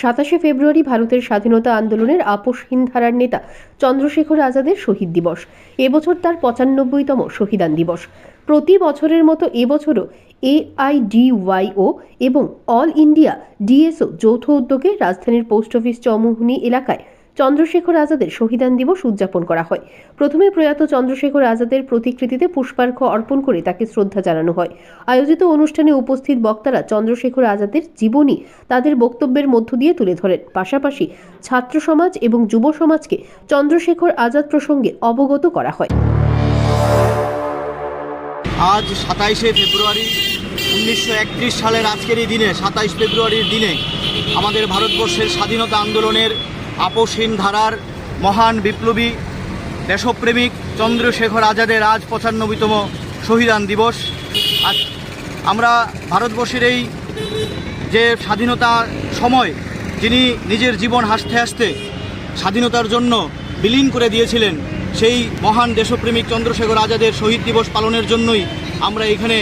সাতাশে ফেব্রুয়ারি ভারতের স্বাধীনতা আন্দোলনের আপোষহীন ধারার নেতা চন্দ্রশেখর আজাদের শহীদ দিবস। এবছর তার পঁচানব্বইতম শহীদান দিবস। প্রতি বছরের মতো এবছরও এআইডিওয়াইও এবং অল ইন্ডিয়া ডিএসও যৌথ উদ্যোগে রাজধানীর পোস্ট অফিস চৌমুহনী এলাকায় চন্দ্রশেখর আজাদের শহীদান দিবস উদযাপন করা হয়। প্রথমে প্রয়াত চন্দ্রশেখর আজাদের প্রতিকৃতিতে পুষ্পার্ঘ অর্পণ করে তাকে শ্রদ্ধা জানানো হয়। আয়োজিত অনুষ্ঠানে উপস্থিত বক্তারা চন্দ্রশেখর আজাদের জীবনী তাদের বক্তব্যের মধ্য দিয়ে তুলে ধরেন। পাশাপাশি ছাত্র সমাজ এবং যুব সমাজকে চন্দ্রশেখর আজাদ প্রসঙ্গে অবগত করা হয়। আজ সাতাইশে ফেব্রুয়ারি উনিশশো একত্রিশ সালের আজকের এই দিনে, সাতাইশ ফেব্রুয়ারির দিনে আমাদের ভারতবর্ষের স্বাধীনতা আন্দোলনের আপোষহীন ধারার মহান বিপ্লবী দেশপ্রেমিক চন্দ্রশেখর আজাদের আজ পঁচানব্বইতম শহীদান দিবস। আজ আমরা ভারতবর্ষের এই যে স্বাধীনতা সময়, যিনি নিজের জীবন হাসতে হাসতে স্বাধীনতার জন্য বিলীন করে দিয়েছিলেন, সেই মহান দেশপ্রেমিক চন্দ্রশেখর আজাদের শহীদ দিবস পালনের জন্যই আমরা এখানে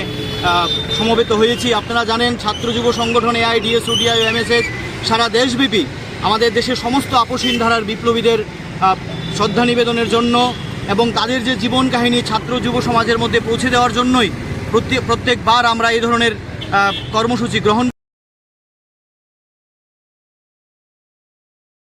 সমবেত হয়েছি। আপনারা জানেন, ছাত্র যুব সংগঠন এআই ডিএসও ডিআই এমএসএস সারা দেশব্যাপী আমাদের দেশের সমস্ত আপসীন ধারার বিপ্লবীদের শ্রদ্ধা নিবেদনের জন্য এবং তাদের যে জীবন কাহিনী ছাত্র যুব সমাজের মধ্যে পৌঁছে দেওয়ার জন্যই প্রত্যেক প্রত্যেকবার আমরা এই ধরনের কর্মসূচি গ্রহণ